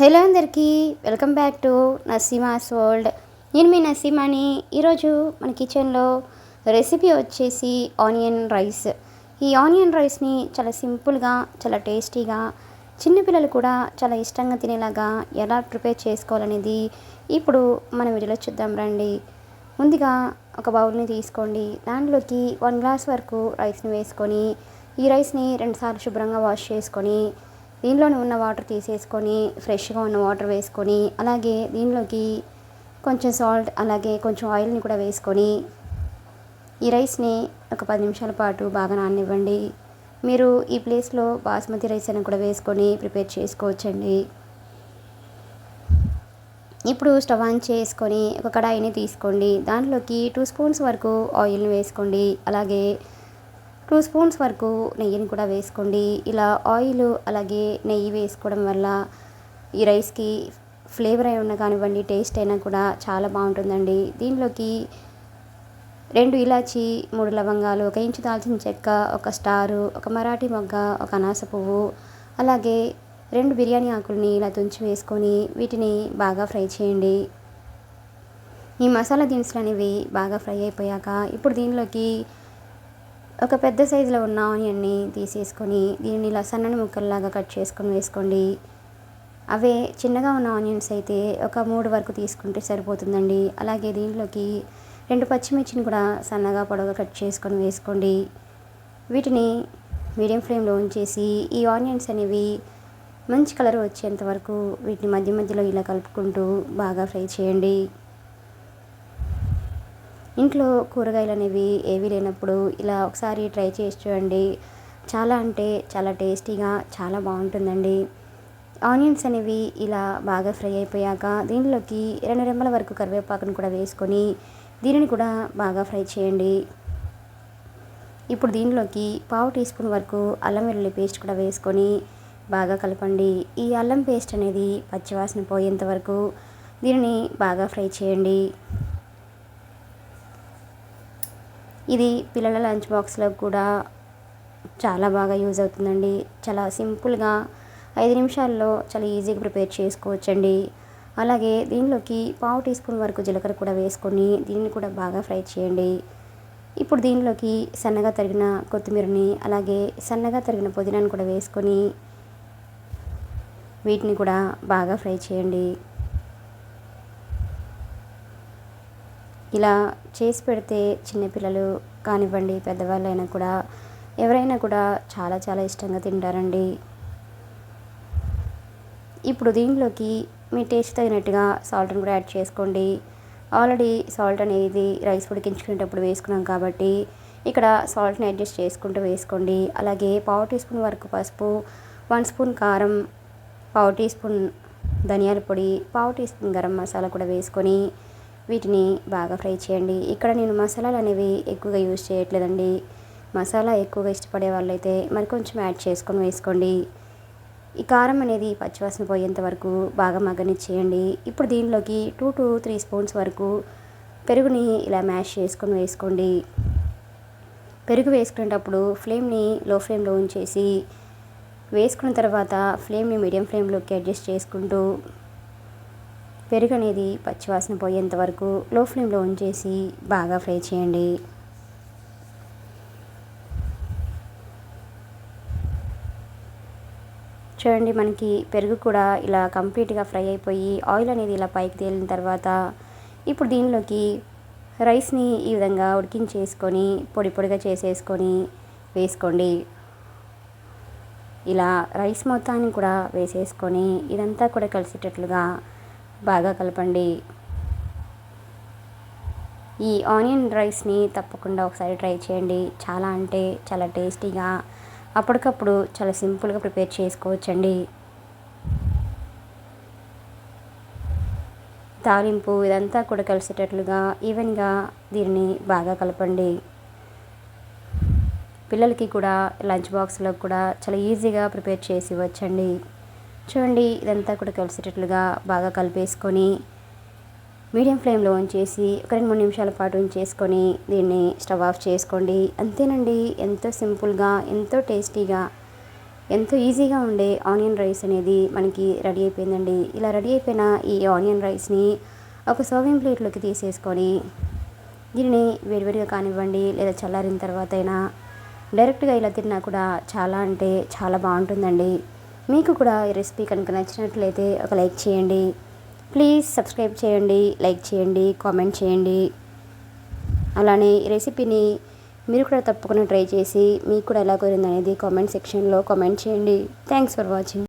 Hello అందరికీ welcome back to Naseema's world. నేను మీ నసీమాని. ఈరోజు మన కిచెన్లో రెసిపీ వచ్చేసి ఆనియన్ రైస్. ఈ ఆనియన్ రైస్ని చాలా సింపుల్గా చాలా టేస్టీగా చిన్నపిల్లలు కూడా చాలా ఇష్టంగా తినేలాగా ఎలా ప్రిపేర్ చేసుకోవాలనేది ఇప్పుడు మనం వీడియోలో చూద్దాం రండి. ముందుగా ఒక బౌల్ని తీసుకోండి. దాంట్లోకి వన్ గ్లాస్ వరకు రైస్ని వేసుకొని ఈ రైస్ని రెండుసార్లు శుభ్రంగా వాష్ చేసుకొని దీనిలోనే ఉన్న వాటర్ తీసేసుకొని ఫ్రెష్గా ఉన్న వాటర్ వేసుకొని అలాగే దీనిలోకి కొంచెం సాల్ట్ అలాగే కొంచెం ఆయిల్ని కూడా వేసుకొని ఈ రైస్ని ఒక పది నిమిషాల పాటు బాగా నాననివ్వండి. మీరు ఈ ప్లేస్లో బాస్మతి రైస్ అని కూడా వేసుకొని ప్రిపేర్ చేసుకోవచ్చండి. ఇప్పుడు స్టవ్ ఆన్ చేసుకొని ఒక కడాయిని తీసుకోండి. దాంట్లోకి టూ స్పూన్స్ వరకు ఆయిల్ని వేసుకోండి. అలాగే టూ స్పూన్స్ వరకు నెయ్యిని కూడా వేసుకోండి. ఇలా ఆయిల్ అలాగే నెయ్యి వేసుకోవడం వల్ల ఈ రైస్కి ఫ్లేవర్ అయి ఉన్న కానివ్వండి టేస్ట్ అయినా కూడా చాలా బాగుంటుందండి. దీనిలోకి రెండు ఇలాచి మూడు లవంగాలు ఒక ఇంచు దాల్చిన చెక్క ఒక స్టారు ఒక మరాఠీ మొగ్గ ఒక అనాస పువ్వు అలాగే రెండు బిర్యానీ ఆకుల్ని ఇలా తుంచి వేసుకొని వీటిని బాగా ఫ్రై చేయండి. ఈ మసాలా దినుసులు అనేవి బాగా ఫ్రై అయిపోయాక ఇప్పుడు దీనిలోకి ఒక పెద్ద సైజులో ఉన్న ఆనియన్ని తీసేసుకొని దీనిని ఇలా సన్నని ముక్కల్లాగా కట్ చేసుకొని వేసుకోండి. అవే చిన్నగా ఉన్న ఆనియన్స్ అయితే ఒక మూడు వరకు తీసుకుంటే సరిపోతుందండి. అలాగే దీంట్లోకి రెండు పచ్చిమిర్చిని కూడా సన్నగా పొడవుగా కట్ చేసుకొని వేసుకోండి. వీటిని మీడియం ఫ్లేమ్లో ఉంచేసి ఈ ఆనియన్స్ అనేవి మంచి కలర్ వచ్చేంత వరకు వీటిని మధ్య మధ్యలో ఇలా కలుపుకుంటూ బాగా ఫ్రై చేయండి. ఇంట్లో కూరగాయలు అనేవి ఏవి లేనప్పుడు ఇలా ఒకసారి ట్రై చేసి చూడండి. చాలా అంటే చాలా టేస్టీగా చాలా బాగుంటుందండి. ఆనియన్స్ అనేవి ఇలా బాగా ఫ్రై అయిపోయాక దీనిలోకి రెండు రెమ్మల వరకు కరివేపాకును కూడా వేసుకొని దీనిని కూడా బాగా ఫ్రై చేయండి. ఇప్పుడు దీనిలోకి పావు టీ స్పూన్ వరకు అల్లం వెల్లుల్లి పేస్ట్ కూడా వేసుకొని బాగా కలపండి. ఈ అల్లం పేస్ట్ అనేది పచ్చివాసన పోయేంత వరకు దీనిని బాగా ఫ్రై చేయండి. ఇది పిల్లల లంచ్ బాక్స్లో కూడా చాలా బాగా యూజ్ అవుతుందండి. చాలా సింపుల్గా ఐదు నిమిషాల్లో చాలా ఈజీగా ప్రిపేర్ చేసుకోవచ్చండి. అలాగే దీనిలోకి పావు టీ స్పూన్ వరకు జీలకర్ర కూడా వేసుకొని దీన్ని కూడా బాగా ఫ్రై చేయండి. ఇప్పుడు దీనిలోకి సన్నగా తరిగిన కొత్తిమీరని అలాగే సన్నగా తరిగిన పుదీనాను కూడా వేసుకొని వీటిని కూడా బాగా ఫ్రై చేయండి. ఇలా చేసి పెడితే చిన్నపిల్లలు కానివ్వండి పెద్దవాళ్ళైనా కూడా ఎవరైనా కూడా చాలా చాలా ఇష్టంగా తింటారండి. ఇప్పుడు దీనిలోకి మీ టేస్ట్ తగినట్టుగా సాల్ట్ని కూడా యాడ్ చేసుకోండి. ఆల్రెడీ సాల్ట్ అనేది రైస్ ఉడికించుకునేటప్పుడు వేసుకున్నాం కాబట్టి ఇక్కడ సాల్ట్ని అడ్జస్ట్ చేసుకుంటూ వేసుకోండి. అలాగే పావు టీ స్పూన్ వరకు పసుపు వన్ స్పూన్ కారం పావు టీ స్పూన్ ధనియాల పొడి పావు టీ స్పూన్ గరం మసాలా కూడా వేసుకొని వీటిని బాగా ఫ్రై చేయండి. ఇక్కడ నేను మసాలాలు అనేవి ఎక్కువగా యూజ్ చేయట్లేదండి. మసాలా ఎక్కువగా ఇష్టపడే వాళ్ళైతే మరి కొంచెం యాడ్ చేసుకొని వేసుకోండి. ఈ కారం అనేది పచ్చివాసన పోయేంత వరకు బాగా మగ్గనిచ్చేయండి. ఇప్పుడు దీనిలోకి టూ టు త్రీ స్పూన్స్ వరకు పెరుగుని ఇలా మ్యాష్ చేసుకొని వేసుకోండి. పెరుగు వేసుకునేటప్పుడు ఫ్లేమ్ని లో ఫ్లేమ్లో ఉంచేసి వేసుకున్న తర్వాత ఫ్లేమ్ని మీడియం ఫ్లేమ్లోకి అడ్జస్ట్ చేసుకుంటూ పెరుగు అనేది పచ్చివాసన పోయేంత వరకు లో ఫ్లేమ్లో ఉంచేసి బాగా ఫ్రై చేయండి. చూడండి మనకి పెరుగు కూడా ఇలా కంప్లీట్గా ఫ్రై అయిపోయి ఆయిల్ అనేది ఇలా పైకి తేలిన తర్వాత ఇప్పుడు దీనిలోకి రైస్ని ఈ విధంగా ఉడికించేసుకొని పొడి పొడిగా చేసేసుకొని వేసుకోండి. ఇలా రైస్ మొత్తాన్ని కూడా వేసేసుకొని ఇదంతా కూడా కలిసేటట్లుగా బాగా కలపండి. ఈ ఆనియన్ రైస్ని తప్పకుండా ఒకసారి ట్రై చేయండి. చాలా అంటే చాలా టేస్టీగా అప్పటికప్పుడు చాలా సింపుల్గా ప్రిపేర్ చేసుకోవచ్చండి. తాలింపు ఇదంతా కూడా కలిసేటట్లుగా ఈవెన్గా దీన్ని బాగా కలపండి. పిల్లలకి కూడా లంచ్ బాక్స్లో కూడా చాలా ఈజీగా ప్రిపేర్ చేసి ఇవ్వచ్చండి. చూడండి ఇదంతా కూడా కలిసేటట్లుగా బాగా కలిపేసుకొని మీడియం ఫ్లేమ్లో ఉంచేసి ఒక రెండు మూడు నిమిషాల పాటు ఉంచేసుకొని దీన్ని స్టవ్ ఆఫ్ చేసుకోండి. అంతేనండి ఎంతో సింపుల్గా ఎంతో టేస్టీగా ఎంతో ఈజీగా ఉండే ఆనియన్ రైస్ అనేది మనకి రెడీ అయిపోయిందండి. ఇలా రెడీ అయిపోయిన ఈ ఆనియన్ రైస్ని ఒక సర్వింగ్ ప్లేట్లోకి తీసేసుకొని దీనిని వేడివేడిగా కానివ్వండి లేదా చల్లారిన తర్వాత అయినా డైరెక్ట్గా ఇలా తిన్నా కూడా చాలా అంటే చాలా బాగుంటుందండి. మీకు కూడా ఈ రెసిపీ కనుక నచ్చినట్లయితే ఒక లైక్ చేయండి. ప్లీజ్ సబ్స్క్రైబ్ చేయండి లైక్ చేయండి కామెంట్ చేయండి. అలానే ఈ రెసిపీని మీరు కూడా తప్పకుండా ట్రై చేసి మీకు కూడా ఎలా కుదిరింది అనేది కామెంట్ సెక్షన్లో కామెంట్ చేయండి. Thanks for watching